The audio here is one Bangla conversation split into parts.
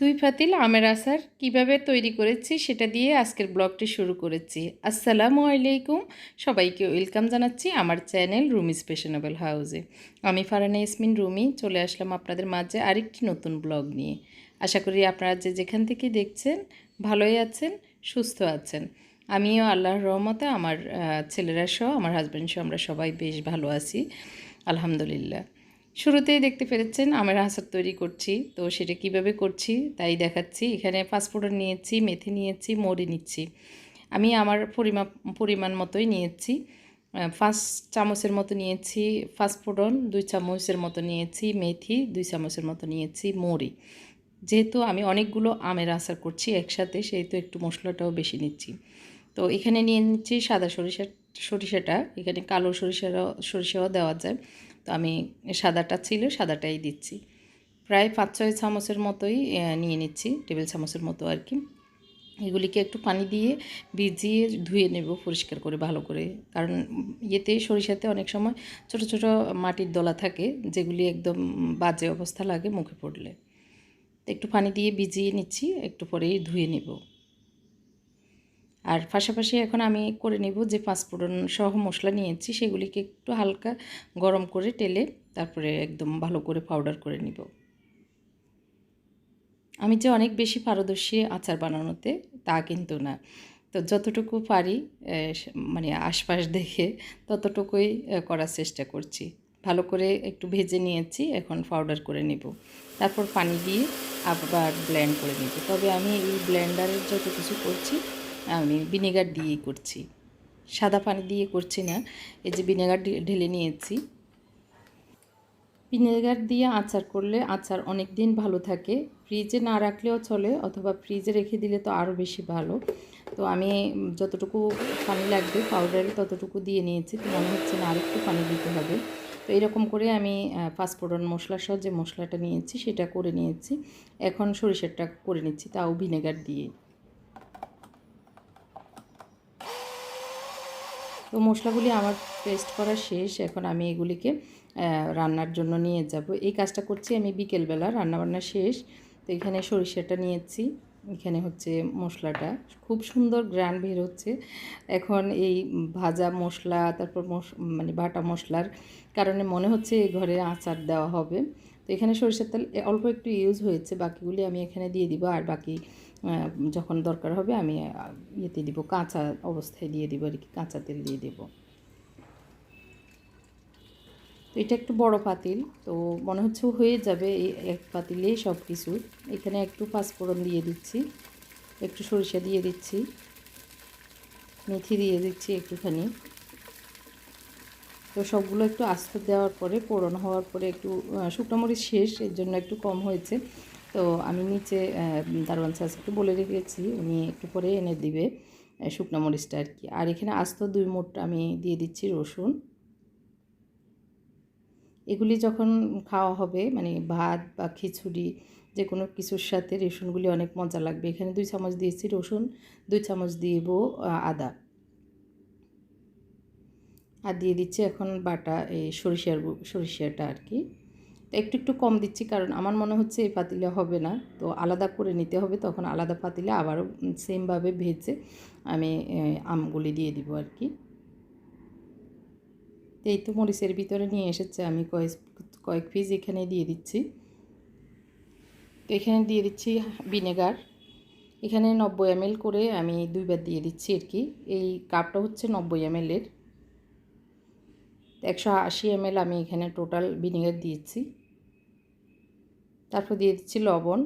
দুই ফাতিল আমের আচার কীভাবে তৈরি করেছি সেটা দিয়ে আজকের ব্লগটি শুরু করেছি। আসসালামু আলাইকুম। সবাইকে ওয়েলকাম জানাচ্ছি আমার চ্যানেল রুমি স্পেশনেবল হাউসে। আমি ফারানা ইসমিন রুমি, চলে আসলাম আপনাদের মাঝে আরেকটি নতুন ব্লগ নিয়ে। আশা করি আপনারা যে যেখান থেকে দেখছেন, ভালোই আছেন, সুস্থ আছেন। আমিও আল্লাহর রহমতে আমার ছেলেরা সহ, আমার হাজব্যান্ড সহ আমরা সবাই বেশ ভালো আছি, আলহামদুলিল্লাহ। শুরুতেই দেখতে পেরেছেন, আমের আচার তৈরি করছি। তো সেটা কীভাবে করছি তাই দেখাচ্ছি। এখানে পাঁচফোড়ন নিয়েছি, মেথি নিয়েছি মরি নিচ্ছি। আমি আমার পরিমাপ পরিমাণ মতোই নিয়েছি। পাঁচ চামচের মতো নিয়েছি পাঁচফোড়ন দুই চামচের মতো নিয়েছি মেথি, দুই চামচের মতো নিয়েছি মরি যেহেতু আমি অনেকগুলো আমের আচার করছি একসাথে, সেহেতু একটু মশলাটাও বেশি নিচ্ছি। তো এখানে নিয়ে নিচ্ছি সাদা সরিষা সরিষাটা। এখানে কালো সরিষারও, সরিষাও দেওয়া যায়। তো আমি সাদাটা ছিল, সাদাটাই দিচ্ছি। প্রায় পাঁচ ছয় চামচের মতোই নিয়ে নিচ্ছি, টেবিল চামচের মতো আর কি। এগুলিকে একটু পানি দিয়ে ভিজিয়ে ধুয়ে নেব পরিষ্কার করে, ভালো করে। কারণ ইয়েতে, সরিষাতে অনেক সময় ছোট ছোট মাটির দলা থাকে, যেগুলি একদম বাজে অবস্থা লাগে মুখে পড়লে। একটু পানি দিয়ে ভিজিয়ে নিচ্ছি, একটু পরেই ধুয়ে নেব। আর পাশাপাশি এখন আমি করে নেব যে পাঁচফোড়ন সহ মশলা নিয়েছি, সেগুলিকে একটু হালকা গরম করে টেলে তারপরে একদম ভালো করে পাউডার করে নিব। আমি যে অনেক বেশি পারদর্শী আচার বানানোতে তা কিন্তু না। তো যতটুকু পারি মানে আশপাশ দেখে ততটুকুই করার চেষ্টা করছি। ভালো করে একটু ভেজে নিয়েছি, এখন পাউডার করে নেব। তারপর পানি দিয়ে আবার ব্লেন্ড করে নেব। তবে আমি এই ব্লেন্ডারের যত কিছু করছি আমি ভিনেগার দিয়েই করছি। সাদা পানি দিয়ে করছি না, এই যে ভিনেগার ঢেলে নিয়েছি। ভিনেগার দিয়ে আচার করলে আচার অনেক দিন ভালো থাকে। ফ্রিজে না রাখলেও চলে, অথবা ফ্রিজে রেখে দিলে তো আরও বেশি ভালো। তো আমি যতটুকু পানি লাগবে পাউডারে ততটুকু দিয়ে নিয়েছি। তো মনে হচ্ছে না আরেকটু পানি দিতে হবে। তো এরকম করে আমি পাঁচফোড়ন মশলা সহ যে মশলাটা নিয়েছি, সেটা করে নিয়েছি। এখন সরিষারটা করে নিচ্ছি, তাও ভিনেগার দিয়ে। তো মশলাগুলি আমার পেস্ট করা শেষ, এখন আমি এগুলিকে রান্নার জন্য নিয়ে যাব। এই কাজটা করছি আমি বিকেলবেলা, রান্নাবান্না শেষ। তো এখানে সরিষাটা নিয়েছি, এখানে হচ্ছে মশলাটা। খুব সুন্দর গ্রান বের হচ্ছে। এখন এই ভাজা মশলা, তারপর মানে বাটা মশলার কারণে মনে হচ্ছে ঘরে আচার দেওয়া হবে। তো এখানে সরিষার তেল অল্প একটু ইউজ হয়েছে, বাকিগুলি আমি এখানে দিয়ে দিব, আর বাকি যখন দরকার হবে আমি ইয়েতে দিব, কাঁচা অবস্থায় দিয়ে দিব, আর কি, কাঁচা তেল দিয়ে দেব। তো এটা একটু বড় পাতিল, তো মনে হচ্ছে হয়ে যাবে এই এক পাতিলেই সব কিছু এখানে একটু পাঁচফোড়ন দিয়ে দিচ্ছি, একটু সরিষা দিয়ে দিচ্ছি, মেথি দিয়ে দিচ্ছি একটুখানি। তো সবগুলো একটু আস্ত দেওয়ার পরে, পোড়ন হওয়ার পরে একটু শুকনো মরিচ শেষ, এর জন্য একটু কম হয়েছে। তো আমি নিচে দারোয়ান চাষকে বলে রেখেছি, উনি একটু পরে এনে দিবে শুকনো মরিচটা আর কি। আর এখানে আস্ত দুই মুঠ আমি দিয়ে দিচ্ছি রসুন। এগুলি যখন খাওয়া হবে মানে ভাত বা খিচুড়ি, যে কোনো কিছুর সাথে রসুনগুলি অনেক মজা লাগবে। এখানে দুই চামচ দিয়েছি রসুন, দুই চামচ দিব আদা। আর দিয়ে দিচ্ছি এখন বাটা, এই সরিষার সরিষাটা আর কি। তো একটু একটু কম দিচ্ছি কারণ আমার মনে হচ্ছে এই পাতিলে হবে না। তো আলাদা করে নিতে হবে, তখন আলাদা পাতিলে আবারও সেমভাবে ভেজে আমি আমগুলি দিয়ে দিব আর কি। এই তো মরিচের ভিতরে নিয়ে এসেছে, আমি কয়েক কয়েক পিস এখানে দিয়ে দিচ্ছি। তো এখানে দিয়ে দিচ্ছি ভিনেগার। এখানে নব্বই এম করে আমি দুইবার দিয়ে দিচ্ছি আর কি। এই কাপটা হচ্ছে নব্বই এম এর একশো আশি এম আমি এখানে টোটাল ভিনেগার দিয়েছি। তারপর দিয়ে দিচ্ছি লবণ।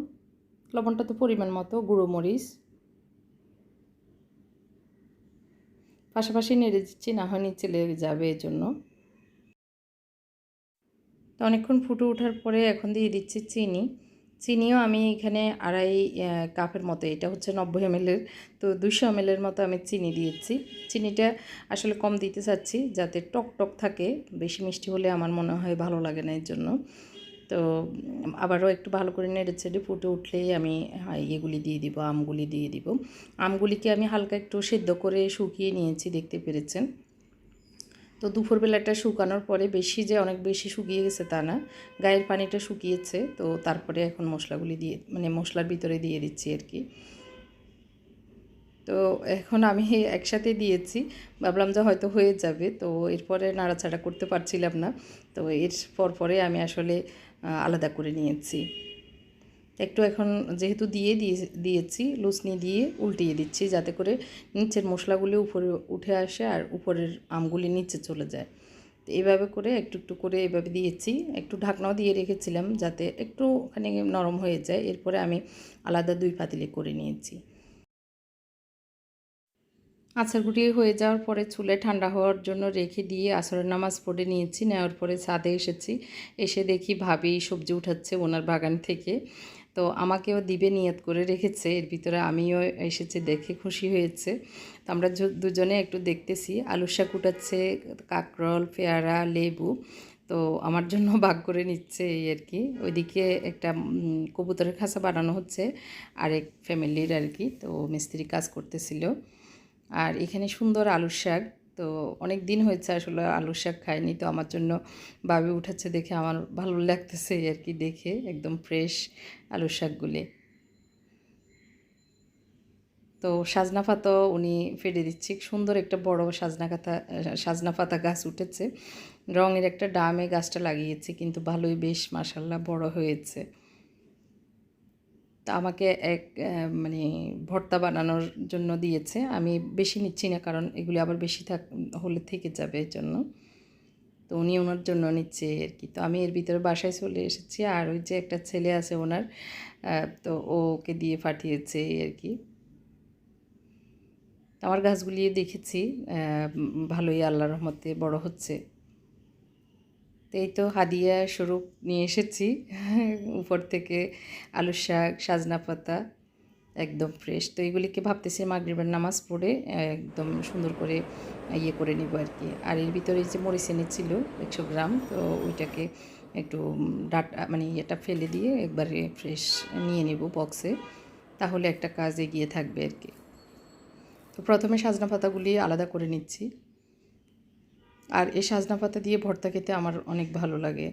লবণটা তো পরিমাণ মতো, গুঁড়ো মরিচ। পাশাপাশি নেড়ে দিচ্ছি, না হয় নিচে লেগে যাবে এর জন্য তো অনেকক্ষণ ফুটে ওঠার পরে এখন দিয়ে দিচ্ছি চিনি। চিনিও আমি এখানে আড়াই কাপের মতো, এটা হচ্ছে নব্বই এমএলের তো দুশো এমএলের মতো আমি চিনি দিয়েছি। চিনিটা আসলে কম দিতে চাচ্ছি, যাতে টক টক থাকে, বেশি মিষ্টি হলে আমার মনে হয় ভালো লাগে না এর জন্য। তো আবারও একটু ভালো করে নেড়ে চেড়ে ফুটে উঠলেই আমি ইয়েগুলি দিয়ে দিব, আমগুলি দিয়ে দিব। আমগুলিকে আমি হালকা একটু সেদ্ধ করে শুকিয়ে নিয়েছি, দেখতে পেরেছেন। তো দুপুরবেলাটা শুকানোর পরে বেশি যে অনেক বেশি শুকিয়ে গেছে তা না, গায়ের পানিটা শুকিয়েছে, তো তারপরে এখন মশলাগুলি দিয়ে মানে মশলার ভিতরে দিয়ে দিচ্ছি আর কি। তো এখন আমি একসাথে দিয়েছি, ভাবলাম যে হয়তো হয়ে যাবে, তো এরপরে নাড়াচাড়া করতে পারছিলাম না, তো এর পর পরে আমি আসলে আলাদা করে নিয়েছি। একটু এখন যেহেতু দিয়ে দিয়ে দিয়েছি লুসনি দিয়ে উল্টিয়ে দিচ্ছি যাতে করে নিচের মশলাগুলি উপরে উঠে আসে আর উপরের আমগুলি নিচে চলে যায়। তো এইভাবে করে একটু একটু করে এভাবে দিয়েছি। একটু ঢাকনাও দিয়ে রেখেছিলাম যাতে একটু ওখানে নরম হয়ে যায়। এরপরে আমি আলাদা দুই পাতিলে করে নিয়েছি। আচারগুলি হয়ে যাওয়ার পরে চুলে ঠান্ডা হওয়ার জন্য রেখে দিয়ে আসরের নামাজ পড়ে নিয়েছি। নেওয়ার পরে ছাদে এসেছি। এসে দেখি ভাবি সবজি উঠাচ্ছে ওনার বাগান থেকে। তো আমাকেও দিবে নিয়ত করে রেখেছে। এর ভিতরে আমিও এসেছি দেখে খুশি হয়েছে। তো আমরা দুজনে একটু দেখতেছি। আলু শাক উঠাচ্ছে, কাকরল, পেয়ারা, লেবু। তো আমার জন্য ভাগ করে নিচ্ছে এই আর কি। ওইদিকে একটা কবুতরের খাঁচা বানানো হচ্ছে আরেক ফ্যামিলির আর কি। তো মিস্ত্রি কাজ করতেছিল। আর এখানে সুন্দর আলুর শাক। তো অনেক দিন হয়েছে আসলে আলুর শাক খাইনি, তো আমার জন্য বাবে উঠাচ্ছে দেখে আমার ভালো লাগতেছে আর কি দেখে, একদম ফ্রেশ আলুর শাকগুলি। তো সাজনা পাতাও উনি ফেলে দিচ্ছে, সুন্দর একটা বড় সাজনা কাতা সাজনা পাতা গাছ উঠেছে। রঙের একটা ডামে গাছটা লাগিয়েছে, কিন্তু ভালোই বেশ মাসাল্লাহ বড় হয়েছে। আমাকে এক মানে ভর্তা বানানোর জন্য দিয়েছে। আমি বেশি নিচ্ছি না, কারণ এগুলি আবার বেশি থাক, হলে থেকে যাবে এর জন্য। তো উনি ওনার জন্য নিচ্ছে আর কি। তো আমি এর ভিতরে বাসায় চলে এসেছি, আর ওই যে একটা ছেলে আছে ওনার তো ওকে দিয়ে পাঠিয়েছে আর কি। আমার গাছগুলি দেখেছি ভালোই আল্লাহর রহমতে বড় হচ্ছে। তো এই তো হাদিয়া স্বরূপ নিয়ে এসেছি। উপর থেকে আলু শাক, সাজনা পাতা, একদম ফ্রেশ তো এইগুলিকে ভাবতেছি মাগরিবের নামাজ পড়ে, একদম সুন্দর করে ইয়ে করে নিব আর কি আর এর ভিতরে যে মরিচ এনেছিল, একশো গ্রাম, তো ওইটাকে একটু ডাটা মানে ইয়েটা ফেলে দিয়ে একবারে ফ্রেশ নিয়ে নেব বক্সে তাহলে একটা কাজ এগিয়ে থাকবে আর কি তো প্রথমে সাজনা পাতাগুলি আলাদা করে নিচ্ছি। আর এই সাজনা পাতা দিয়ে ভর্তা খেতে আমার অনেক ভালো লাগে।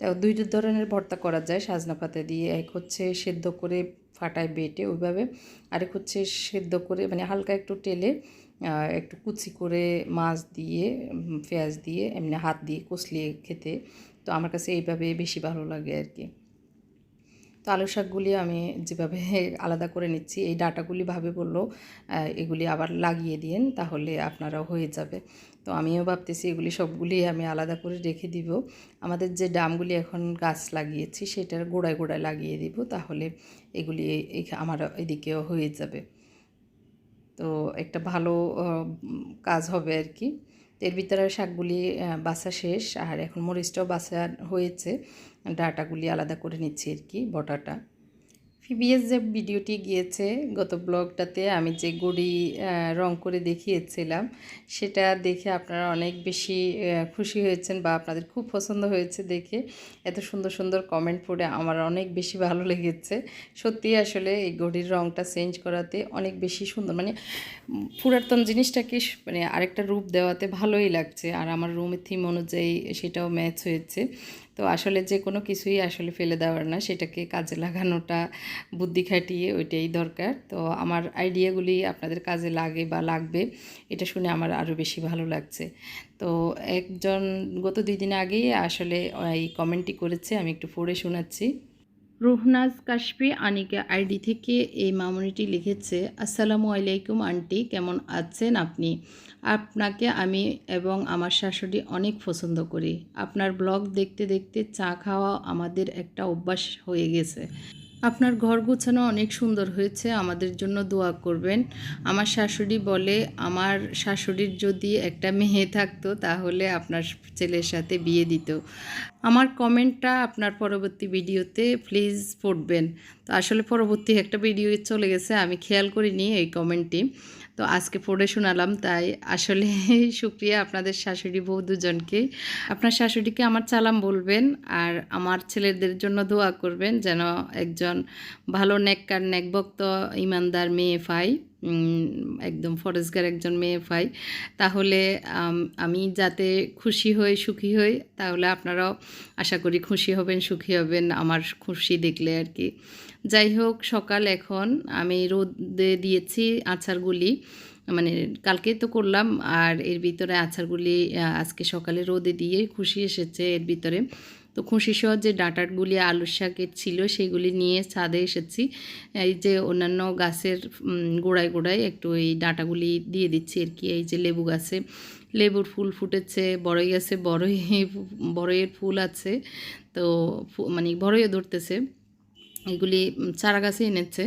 তাও দুই ধরনের ভর্তা করা যায় সাজনা পাতা দিয়ে এক হচ্ছে সেদ্ধ করে ফাটায় বেটে ওইভাবে আরেক হচ্ছে সেদ্ধ করে মানে হালকা একটু আহ, একটু কুচি করে মাছ দিয়ে পেঁয়াজ দিয়ে এমনি হাত দিয়ে কষলিয়ে খেতে। তো আমার কাছে এইভাবে বেশি ভালো লাগে আর কি। তো আলু শাকগুলি আমি যেভাবে আলাদা করে নিচ্ছি, এই ডাটাগুলি ভাবে বলল এগুলি আবার লাগিয়ে দিন তাহলে আপনারাও হয়ে যাবে। তো আমিও ভাবতেছি এগুলি সবগুলি আমি আলাদা করে রেখে দিব। আমাদের যে ডামগুলি এখন গাছ লাগিয়েছি, সেটার গোড়ায় গোড়ায় লাগিয়ে দিব, তাহলে এগুলি আমার এদিকেও হয়ে যাবে। তো একটা ভালো কাজ হবে আর কি। এর ভিতরে শাকগুলি বাসা শেষ। আর এখন মরিচটাও বাসা হয়েছে। ডাটাগুলি আলাদা করে নিচ্ছি আর কি, বটাটা। ফিবিএস যে ভিডিওটি গিয়েছে গত ব্লগটাতে আমি যে গড়ি রং করে দেখিয়েছিলাম, সেটা দেখে আপনারা অনেক বেশি খুশি হয়েছেন বা আপনাদের খুব পছন্দ হয়েছে দেখে। এত সুন্দর সুন্দর কমেন্ট পড়ে আমার অনেক বেশি ভালো লেগেছে। সত্যি আসলে এই গড়ির রংটা চেঞ্জ করাতে অনেক বেশি সুন্দর মানে পুরাতন জিনিসটাকে মানে আরেকটা রূপ দেওয়াতে ভালোই লাগছে। আর আমার রুমের থিম অনুযায়ী সেটাও ম্যাচ হয়েছে। তো আসলে যে কোনো কিছুই আসলে ফেলে দেওয়ার না, সেটাকে কাজে লাগানোটা বুদ্ধি খাটিয়ে ওইটাই দরকার। তো আমার আইডিয়াগুলি আপনাদের কাজে লাগে বা লাগবে, এটা শুনে আমার আরও বেশি ভালো লাগছে। তো একজন, গত দুই দিন আগেই আসলে এই কমেন্টটি করেছে, আমি একটু পড়ে শোনাচ্ছি। রুহনাজ কাশফি আনিকা আইডি থেকে এই মামনিটি লিখেছে, আসসালামু আলাইকুম, আন্টি, কেমন আছেন আপনি? আপনাকে আমি এবং আমার শাশুড়ি অনেক পছন্দ করি। আপনার ব্লগ দেখতে দেখতে চা খাওয়া আমাদের একটা অভ্যাস হয়ে গেছে। আপনার ঘর গোছানো অনেক সুন্দর হয়েছে, আমাদের জন্য দোয়া করবেন। আমার শাশুড়ি বলে, আমার শাশুড়ির যদি একটা মেয়ে থাকতো, তাহলে আপনার ছেলের সাথে বিয়ে দিত। আমার কমেন্টটা আপনার পরবর্তী ভিডিওতে প্লিজ পড়বেন। তো আসলে পরবর্তী একটা ভিডিও চলে গেছে, আমি খেয়াল করিনি এই কমেন্টটি। তো আজকে পড়ে শোনালাম, তাই আসলে সুক্রিয়া আপনাদের শাশুড়ি বউ দুজনকে। আপনার শাশুড়িকে আমার চালাম বলবেন আর আমার ছেলেদের জন্য দোয়া করবেন যেন একজন ভালো নেককার নেকভক্ত ইমানদার মেয়ে পাই। একদম ফরেজগার একজন মেয়ে পাই তাহলে, আমি যাতে খুশি হই, সুখী হই, তাহলে আপনারাও আশা করি খুশি হবেন, সুখী হবেন, আমার খুশি দেখলে আর কি। যাই হোক, সকাল এখন, আমি রোদে দিয়েছি আচারগুলি মানে কালকে তো করলাম, আর এর ভিতরে আচারগুলি আজকে সকালে রোদে দিয়ে খুশি এসেছে এর ভিতরে। তো খুশি সহ যে ডাঁটারগুলি আলুর শাকের ছিল, সেগুলি নিয়ে ছাদে এসেছি। এই যে অন্যান্য গাছের গোড়ায় গোড়ায় একটু এই ডাঁটাগুলি দিয়ে দিচ্ছি আর কি। এই যে লেবু গাছে। লেবুর ফুল ফুটেছে, বড়ই গাছে বড়ই বড়ইয়ের ফুল আছে। তো মানে বড়ইও ধরতেছে। এগুলি চারা গাছে এনেছে।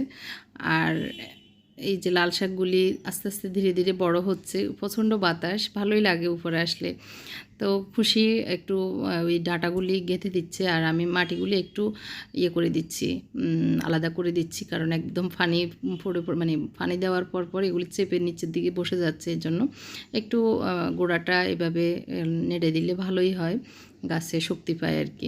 আর এই যে লাল শাকগুলি আস্তে আস্তে ধীরে ধীরে বড় হচ্ছে, প্রচণ্ড বাতাস, ভালোই লাগে উপরে আসলে। তো খুশি একটু ওই ডাঁটাগুলি গেঁথে দিচ্ছে আর আমি মাটিগুলি একটু ইয়ে করে দিচ্ছি আলাদা করে দিচ্ছি কারণ একদম ফানি পড়ে মানে ফানি দেওয়ার পর পর এগুলি চেপে নিচের দিকে বসে যাচ্ছে এর জন্য। একটু গোড়াটা এভাবে নেড়ে দিলে ভালোই হয়, গাছে শক্তি পায় আর কি।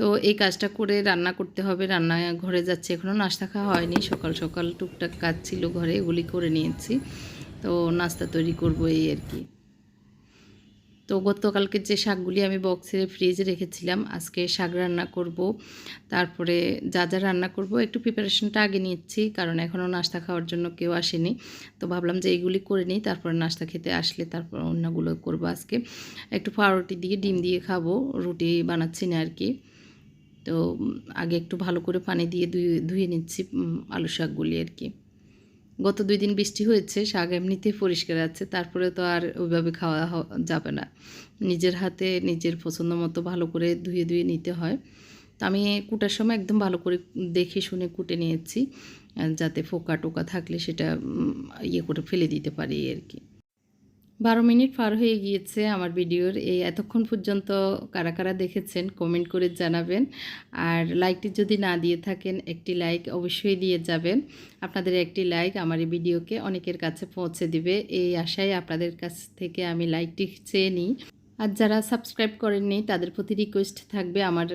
তো এই কাজটা করে রান্না করতে হবে। রান্না ঘরে যাচ্ছে এখনও নাস্তা খাওয়া হয়নি। সকাল সকাল টুকটাক কাজ ছিল ঘরে, এগুলি করে নিয়েছি। তো নাস্তা তৈরি করব এই আর কি। তো গতকালকে যে শাকগুলি আমি বক্সে ফ্রিজে রেখেছিলাম, আজকে শাক রান্না করব। তারপরে যা যা রান্না করব, একটু প্রিপারেশনটা আগে নিচ্ছি, কারণ এখনও নাস্তা খাওয়ার জন্য কেউ আসেনি। তো ভাবলাম যে এইগুলি করে নিই, তারপরে নাস্তা খেতে আসলে তারপর অন্যগুলো করব আজকে। একটু পাউরুটি দিয়ে, ডিম দিয়ে খাব, রুটি বানাচ্ছি না আর কি। তো আগে একটু ভালো করে পানি দিয়ে ধুয়ে নিচ্ছি আলু শাকগুলি আর কি। গত দুই দিন বৃষ্টি হয়েছে, শাক এমনিতেই পরিষ্কার আছে, তারপরে তো আর ওইভাবে খাওয়া যাবে না। নিজের হাতে নিজের পছন্দ মতো ভালো করে ধুয়ে ধুয়ে নিতে হয়। তো আমি কুটার সময় একদম ভালো করে দেখে শুনে কুটে নিয়েছি যাতে ফোকা টোকা থাকলে সেটা ইয়ে করে ফেলে দিতে পারি আর কি। বারো মিনিট পার হয়ে গিয়েছে আমার ভিডিওর। এই এতক্ষণ পর্যন্ত কারা কারা দেখেছেন কমেন্ট করে জানাবেন। আর লাইকটি যদি না দিয়ে থাকেন, একটি লাইক অবশ্যই দিয়ে যাবেন। আপনাদের একটি লাইক আমার এই ভিডিওকে অনেকের কাছে পৌঁছে দিবে। এই আশায় আপনাদের কাছ থেকে আমি লাইকটি চেয়ে নিই। আর যারা সাবস্ক্রাইব করেননি, তাদের প্রতি রিকোয়েস্ট থাকবে আমার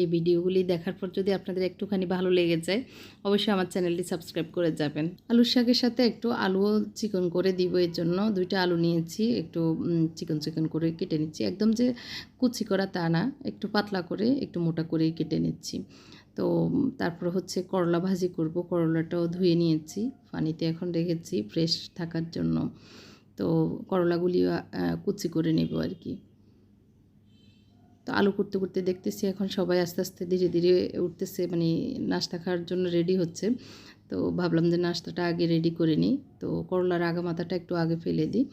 এই ভিডিওগুলি দেখার পর যদি আপনাদের একটুখানি ভালো লেগে যায়, অবশ্যই আমার চ্যানেলটি সাবস্ক্রাইব করে যাবেন। আলুর শাকের সাথে একটু আলুও চিকন করে দিব, এর জন্য দুইটা আলু নিয়েছি, একটু চিকন চিকন করে কেটে নিচ্ছি। একদম যে কুচি করা তা না, একটু পাতলা করে, একটু মোটা করেই কেটে নিচ্ছি। তো, তারপর হচ্ছে করলা ভাজি করব, করলাটাও ধুয়ে নিয়েছি, পানিতে এখন রেখেছি ফ্রেশ থাকার জন্য। তো করলাগুলি কুচি করে নেব আর কি তো আলু করতে করতে দেখতেছি এখন সবাই আস্তে আস্তে ধীরে ধীরে উঠতেছে মানে নাস্তা খাওয়ার জন্য রেডি হচ্ছে। তো ভাবলাম যে নাস্তাটা আগে রেডি করে নিই। তো করলার আগা মাথাটা একটু আগে ফেলে দিই।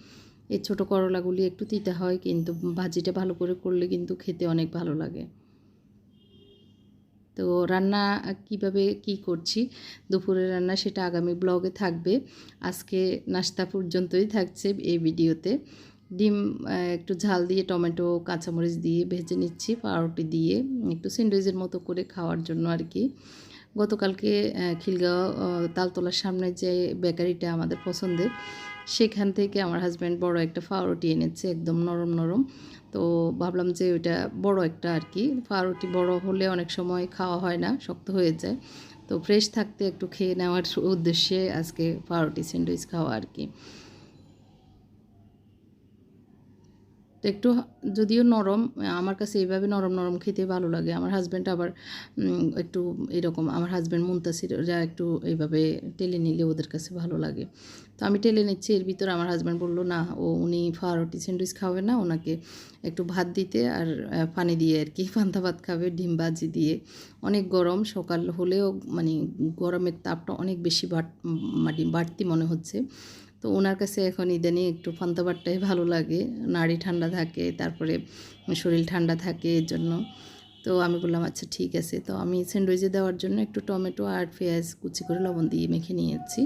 এই ছোটো করলাগুলি একটু তিতা হয়, কিন্তু ভাজিটা ভালো করে করলে কিন্তু খেতে অনেক ভালো লাগে। তো রান্না কীভাবে কি করছি? দুপুরের রান্না সেটা আগামী ব্লগে থাকবে। আজকে নাস্তা পর্যন্তই থাকছে এই ভিডিওতে। ডিম একটু ঝাল দিয়ে টমেটো, কাঁচামরিচ দিয়ে ভেজে নিচ্ছি, পাউরুটি দিয়ে একটু স্যান্ডউইচের মতো করে খাওয়ার জন্য আর কি। গতকালকে খিলগাঁও তালতলার সামনে যে বেকারিটা আমাদের পছন্দের, সেখান থেকে আমার হাজব্যান্ড বড় একটা পাউরুটি এনেছে, একদম নরম নরম। তো ভাবলাম যে ওইটা বড় একটা আর কি। পাউরুটি বড় হলে অনেক সময় খাওয়া হয় না, শক্ত হয়ে যায়। তো ফ্রেশ থাকতে একটু খেয়ে নেওয়ার উদ্দেশ্যে আজকে পাউরুটি স্যান্ডউইচ খাওয়া আর কি। তো একটু যদিও নরম, আমার কাছে এইভাবে নরম নরম খেতে ভালো লাগে। আমার হাজব্যান্ড আবার একটু এরকম, আমার হাজব্যান্ড মুন্তাসিররা একটু এইভাবে টেলে নিলে ওদের কাছে ভালো লাগে। তো আমি টেলে নিচ্ছি, এর ভিতরে আমার হাজব্যান্ড বলল, না, ও, উনি ফারোটি স্যান্ডউইচ খাবে না, ওনাকে একটু ভাত দিতে আর পানি দিয়ে আর কি, পান্তা ভাত খাবে, ডিম ভাজি দিয়ে। অনেক গরম, সকাল হলেও মানে গরমের তাপটা অনেক বেশি মানে বাড়তি মনে হচ্ছে। তো ওনার কাছে এখন ইদানিং একটু পান্তাবারটাই ভালো লাগে। নাড়ি ঠান্ডা থাকে, তারপরে শরীর ঠান্ডা থাকে এর জন্য। তো আমি বললাম আচ্ছা ঠিক আছে। তো আমি স্যান্ডউইচে দেওয়ার জন্য একটু টমেটো আর পেঁয়াজ কুচি করে লবণ দিয়ে মেখে নিয়েছি।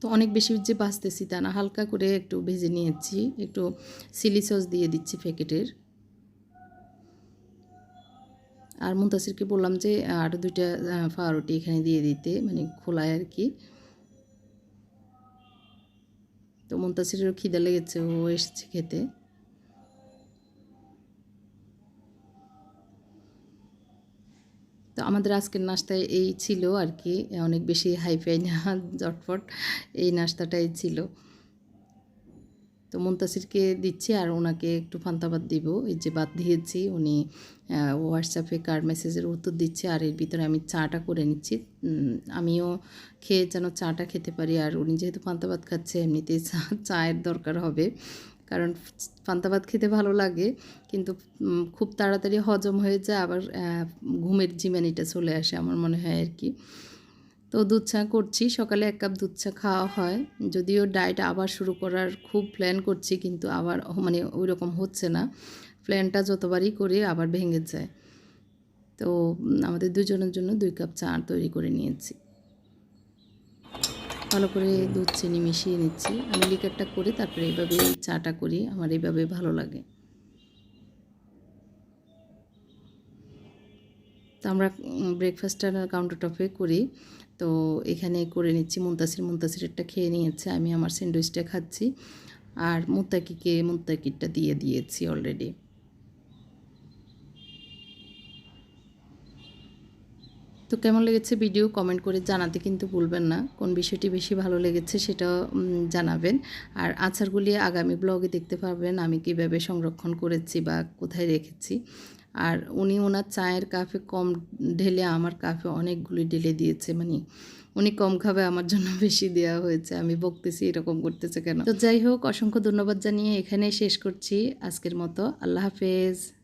তো অনেক বেশি যে বাঁচতেছি তা না, হালকা করে একটু ভেজে নিয়েছি। একটু চিলি সস দিয়ে দিচ্ছি প্যাকেটের। আর মুন্তাসিরকে বললাম যে আরও দুইটা পাউরুটি এখানে দিয়ে দিতে। মানে খোলায় আর কি। তো মুন্তাসিরেরও খিদা লেগেছে, ও এসেছে খেতে। তো আমাদের আজকের নাস্তায় এই ছিল আর কি। অনেক বেশি হাইফাই না জটফট এই নাস্তাটাই ছিল। তো মুন্তাসিরকে দিচ্ছি আর ওনাকে একটু ফান্তাবাদ দিব। এই যে বাদ দিয়েছি, উনি হোয়াটসঅ্যাপে কার মেসেজের উত্তর দিচ্ছে আর এর ভিতরে আমি চাটা করে নিচ্ছি। আমিও খেয়ে যেন চাটা খেতে পারি আর উনি যেহেতু ফান্তাবাদ খাচ্ছে, এমনিতেই চা, চায়ের দরকার হবে। কারণ পান্তাভাত খেতে ভালো লাগে, কিন্তু খুব তাড়াতাড়ি হজম হয়ে যায়, আবার ঘুমের জিমানিটা চলে আসে আমার মনে হয় আর কি। তো দুধ চা করছি, সকালে এক কাপ দুধ চা খাওয়া হয়। যদিও ডায়েট আবার শুরু করার খুব প্ল্যান করছি, কিন্তু আবার মানে ওই রকম হচ্ছে না। প্ল্যানটা যতবারই করি আবার ভেঙে যায়। তো আমাদের দুজনের জন্য দুই কাপ চা তৈরি করে নিয়েছি। ভালো করে দুধ, চিনি মিশিয়ে নিচ্ছি। আমি লিকারটা করে, তারপরে এইভাবে চাটা করি। আমার এইভাবে ভালো লাগে। তো আমরা ব্রেকফাস্টটা কাউন্টার টপে করি। তো এখানে করে নিচ্ছি, মুন্তাসির, মুন্তাসিরেরটা খেয়ে নিয়েছে, আমি আমার স্যান্ডউইচটা খাচ্ছি। আর মুত্তাকিকে মুত্তাকিরটা দিয়ে দিয়েছি অলরেডি তো কেমন লেগেছে ভিডিও কমেন্ট করে জানাতে কিন্তু ভুলবেন না। কোন বিষয়টি বেশি ভালো লেগেছে সেটা জানাবেন। আর আচারগুলি আগামী ব্লগে দেখতে পারবেন আমি কীভাবে সংরক্ষণ করেছি বা কোথায় রেখেছি। আর উনি ওনার চায়ের কাফে কম ঢেলে আমার কাফে অনেকগুলি ঢেলে দিয়েছে মানে উনি কম খাবে আমার জন্য বেশি দেওয়া হয়েছে, আমি বকতেছি এরকম করতেছে কেন? তো যাই হোক, অসংখ্য ধন্যবাদ জানিয়ে এখানেই শেষ করছি আজকের মতো, আল্লাহ হাফেজ।